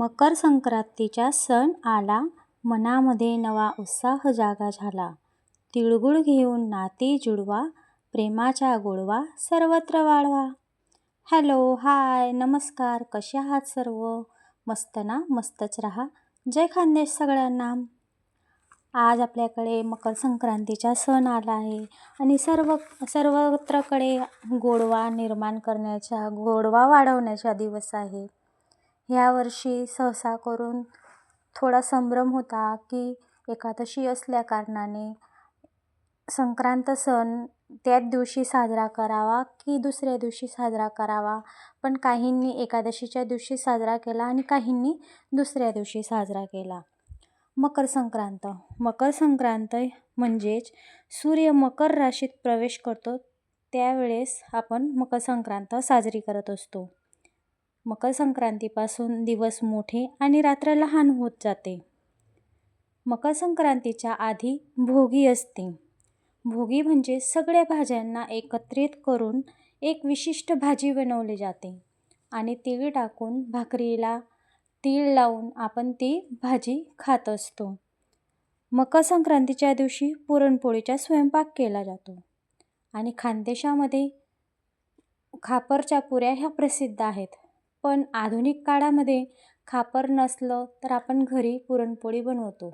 मकर संक्रांतीचा सण आला मनामध्ये नवा उत्साह जागा झाला. तिळगुळ घेऊन नाती जुळवा प्रेमाचा गोडवा सर्वत्र वाढवा. हॅलो हाय नमस्कार कसे आहात सर्व? मस्त ना? मस्तच राहा. जय खानदेश सगळ्यांना. आज आपल्याकडे मकर संक्रांतीचा सण आला आहे आणि सर्व सर्वत्रकडे गोडवा निर्माण करण्याचा गोडवा वाढवण्याचा दिवस आहे. ह्यावर्षी सहसा करून थोडा संभ्रम होता की एकादशी असल्या कारणाने संक्रांत सण त्याच दिवशी साजरा करावा की दुसऱ्या दिवशी साजरा करावा. पण काहींनी एकादशीच्या दिवशी साजरा केला आणि काहींनी दुसऱ्या दिवशी साजरा केला. मकर संक्रांत. मकर संक्रांत म्हणजेच सूर्य मकर राशीत प्रवेश करतो त्यावेळेस आपण मकर संक्रांत साजरी करत असतो. मकर संक्रांतीपासून दिवस मोठे आणि रात्र लहान होत जाते. मकर संक्रांतीच्या आधी भोगी असते. भोगी म्हणजे सगळ्या भाज्यांना एकत्रित करून एक विशिष्ट भाजी बनवली जाते आणि तीळ टाकून भाकरीला तीळ लावून आपण ती भाजी खात असतो. मकर संक्रांतीच्या दिवशी पुरणपोळीचा स्वयंपाक केला जातो आणि खानदेशामध्ये खापरच्या पुऱ्या ह्या प्रसिद्ध आहेत. पण आधुनिक काळामध्ये खापर नसलं तर आपण घरी पुरणपोळी बनवतो.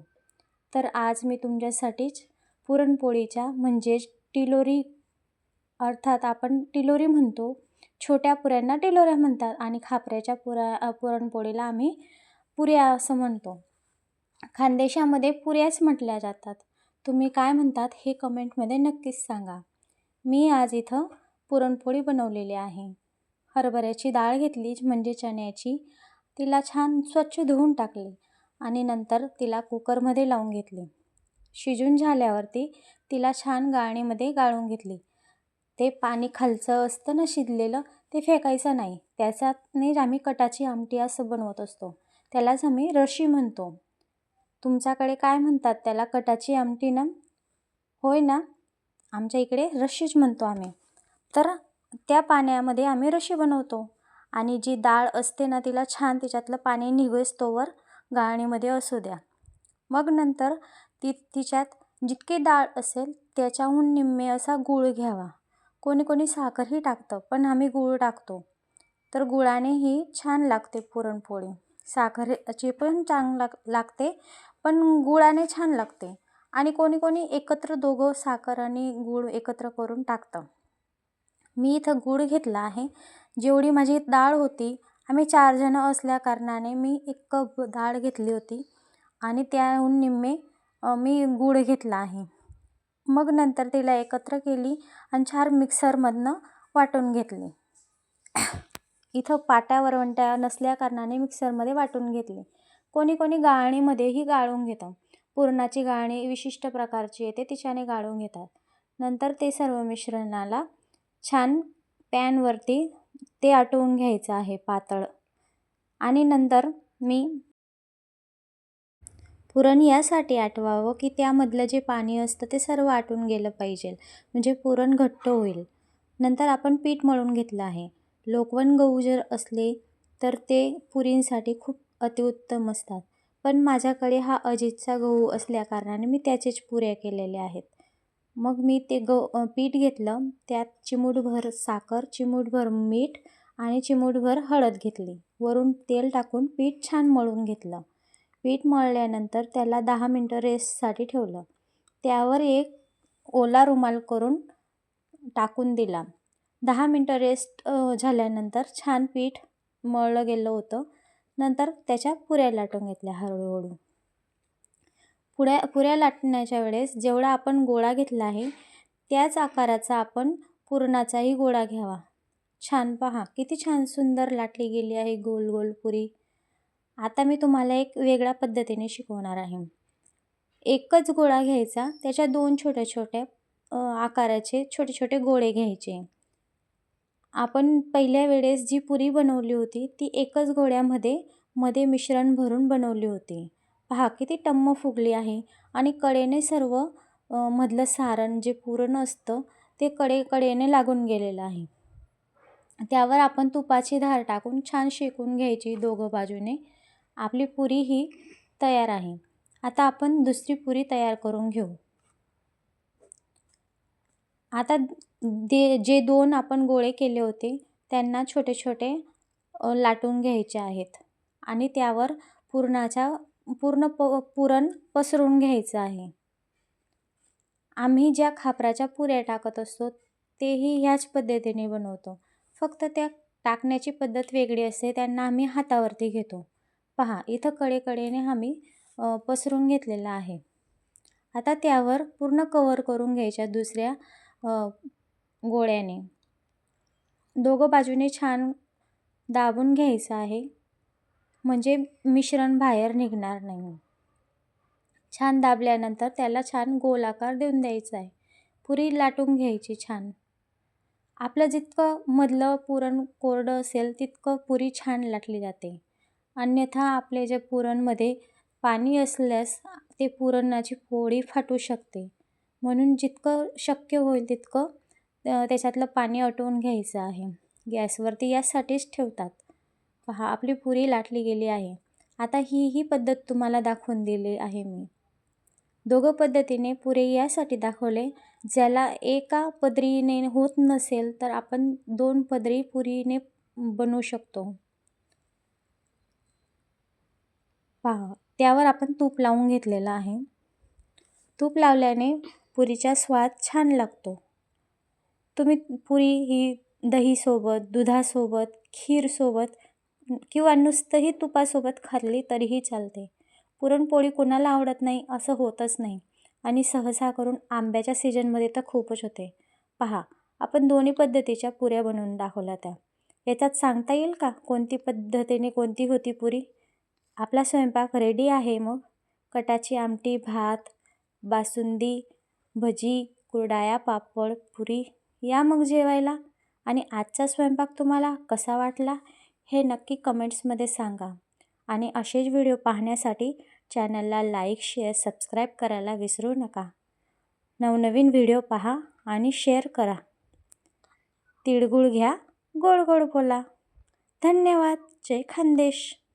तर आज मी तुमच्यासाठीच पुरणपोळीच्या म्हणजेच टिलोरी अर्थात आपण टिलोरी म्हणतो छोट्या पुऱ्यांना टिलोऱ्या म्हणतात आणि खापऱ्याच्या पुऱ्या पुरणपोळीला आम्ही पुऱ्या असं म्हणतो. खानदेशामध्ये पुऱ्याच म्हटल्या जातात. तुम्ही काय म्हणतात हे कमेंटमध्ये नक्कीच सांगा. मी आज इथं पुरणपोळी बनवलेली आहे. हरभऱ्याची डाळ घेतली म्हणजे चण्याची. तिला छान स्वच्छ धुवून टाकली आणि नंतर तिला कुकरमध्ये लावून घेतली. शिजून झाल्यावरती तिला छान गाळणीमध्ये गाळून घेतली. ते पाणी खालचं असतं ना शिजलेलं ते फेकायचं नाही. त्याच्यातनेच आम्ही कटाची आमटी असं बनवत असतो. त्यालाच आम्ही रशी म्हणतो. तुमच्याकडे काय म्हणतात त्याला कटाची आमटी ना? होय ना? आमच्या इकडे रशीच म्हणतो आम्ही. तर त्या पाण्यामध्ये आम्ही रशी बनवतो. आणि जी डाळ असते ना तिला छान तिच्यातलं पाणी निघेस्तोवर तोवर गाळणीमध्ये असू द्या. मग नंतर ती तिच्यात जितकी डाळ असेल त्याच्याहून निम्मे असा गूळ घ्यावा. कोणी कोणी साखरही टाकतं पण आम्ही गूळ टाकतो. तर गुळानेही छान लागते पुरणपोळी. साखरेची पण चांग लाग लागते पण गुळाने छान लागते. आणि कोणी कोणी एकत्र दोघं साखर आणि गूळ एकत्र करून टाकतं. मी इथं गूळ घेतला आहे. जेवढी माझी डाळ होती आम्ही चारजणं असल्याकारणाने असल्या कारणाने मी एक कप डाळ घेतली होती आणि त्याहून निम्मे मी गूळ घेतला आहे. मग नंतर तिला एकत्र केली आणि छान मिक्सरमधनं वाटून घेतली. इथं पाट्या वरवंट्या नसल्या कारणाने मिक्सरमध्ये वाटून घेतले. कोणी कोणी गाळणीमध्येही गाळून घेतं पुरणाची गाळणी विशिष्ट प्रकारची येते तिच्याने गाळून घेतात. नंतर ते सर्व मिश्रणाला छान पॅनवरती ते आटवून घ्यायचं आहे पातळ. आणि नंतर मी पुरण यासाठी आटवावं की त्यामधलं जे पाणी असतं ते सर्व आटून गेलं पाहिजे. म्हणजे पुरण घट्ट होईल. नंतर आपण पीठ मळून घेतलं आहे. लोकवन गहू जर असले तर ते पुरींसाठी खूप अतिउत्तम असतात. पण माझ्याकडे हा अजितचा गहू असल्याकारणाने मी त्याचेच पुऱ्या केलेल्या आहेत. मग मी ते गहू पीठ घेतलं. त्यात चिमूटभर साखर चिमूटभर मीठ आणि चिमूटभर हळद घेतली. वरून तेल टाकून पीठ छान मळून घेतलं. पीठ मळल्यानंतर त्याला दहा मिनटं रेस्टसाठी ठेवलं. त्यावर एक ओला रुमाल करून टाकून दिला. दहा मिनटं रेस्ट झाल्यानंतर छान पीठ मळलं गेलं होतं. नंतर त्याच्या पुऱ्या लाटून घेतल्या हळूहळू. पुऱ्या पुऱ्या लाटण्याच्या वेळेस जेवढा आपण गोळा घेतला आहे त्याच आकाराचा आपण पुरणाचाही गोळा घ्यावा. छान पहा किती छान सुंदर लाटली गेली आहे गोल गोल पुरी. आता मी तुम्हाला एक वेगळ्या पद्धतीने शिकवणार आहे. एकच गोळा घ्यायचा त्याच्या दोन छोट्या छोट्या आकाराचे छोटे छोटे गोळे घ्यायचे. आपण पहिल्या वेळेस जी पुरी बनवली होती ती एकच गोळ्यामध्ये मध्ये मिश्रण भरून बनवली होती. पहा किती टम्म फुगली आहे. आणि कडेने सर्व मधलं सारण जे पुरण असतं ते कडे कडेने लागून गेलेलं आहे. त्यावर आपण तुपाची धार टाकून छान शेकून घ्यायची दोघं बाजूने. आपली पुरी ही तयार आहे. आता आपण दुसरी पुरी तयार करून घेऊ. आता दे जे दोन आपण गोळे केले होते त्यांना छोटे छोटे लाटून घ्यायचे आहेत. आणि त्यावर पुरणाचा पूर्ण प पुरण पसरून घ्यायचं आहे. आम्ही ज्या खापराच्या पुऱ्या टाकत असतो तेही ह्याच पद्धतीने बनवतो. फक्त त्या टाकण्याची पद्धत वेगळी असते त्यांना आम्ही हातावरती घेतो. पहा इथं कडेकडेने आम्ही पसरून घेतलेला आहे. आता त्यावर पूर्ण कवर करून घ्यायच्या दुसऱ्या गोळ्याने. दोघं बाजूने छान दाबून घ्यायचं आहे. म्हणजे मिश्रण बाहेर निघणार नाही छान दाबल्यानंतर त्याला छान गोलाकार देऊन द्यायचा आहे. पुरी लाटून घ्यायची छान. आपलं जितकं मधलं पुरण कोरडं असेल तितकं पुरी छान लाटली जाते. अन्यथा आपले जे पुरणमध्ये पाणी असल्यास ते पुरणाची पोळी फाटू शकते. म्हणून जितकं शक्य होईल तितकं त्याच्यातलं पाणी आटवून घ्यायचं आहे. गॅसवरती यासाठीच ठेवतात. पहा आपली पुरी लाटली गेली आहे. आता ही ही पद्धत तुम्हाला दाखवून दिली आहे मी. दोघं पद्धतीने पुरे यासाठी दाखवले. ज्याला एका पदरीने होत नसेल तर आपण दोन पदरी पुरीने बनवू शकतो. पहा त्यावर आपण तूप लावून घेतलेलं आहे. तूप लावल्याने पुरीचा स्वाद छान लागतो. तुम्ही पुरी ही दहीसोबत दुधासोबत खीरसोबत किंवा नुसतंही तुपासोबत खाल्ली तरीही चालते. पुरणपोळी कोणाला आवडत नाही असं होतच नाही. आणि सहसा करून आंब्याच्या सीजनमध्ये तर खूपच होते. पहा आपण दोन्ही पद्धतीच्या पुऱ्या बनवून दाखवल्या त्या. याच्यात सांगता येईल का कोणती पद्धतीने कोणती होती पुरी? आपला स्वयंपाक रेडी आहे मग? कटाची आमटी भात बासुंदी भजी कुरडाया पापड पुरी या मग जेवायला? आणि आजचा स्वयंपाक तुम्हाला कसा वाटला? हे नक्की कमेंट्समध्ये सांगा. आणि असेच व्हिडिओ पाहण्यासाठी चॅनलला लाईक शेअर सबस्क्राईब करायला विसरू नका. नवनवीन व्हिडिओ पहा आणि शेअर करा. तिळगुळ घ्या गोड गोड बोला. धन्यवाद. जय खानदेश.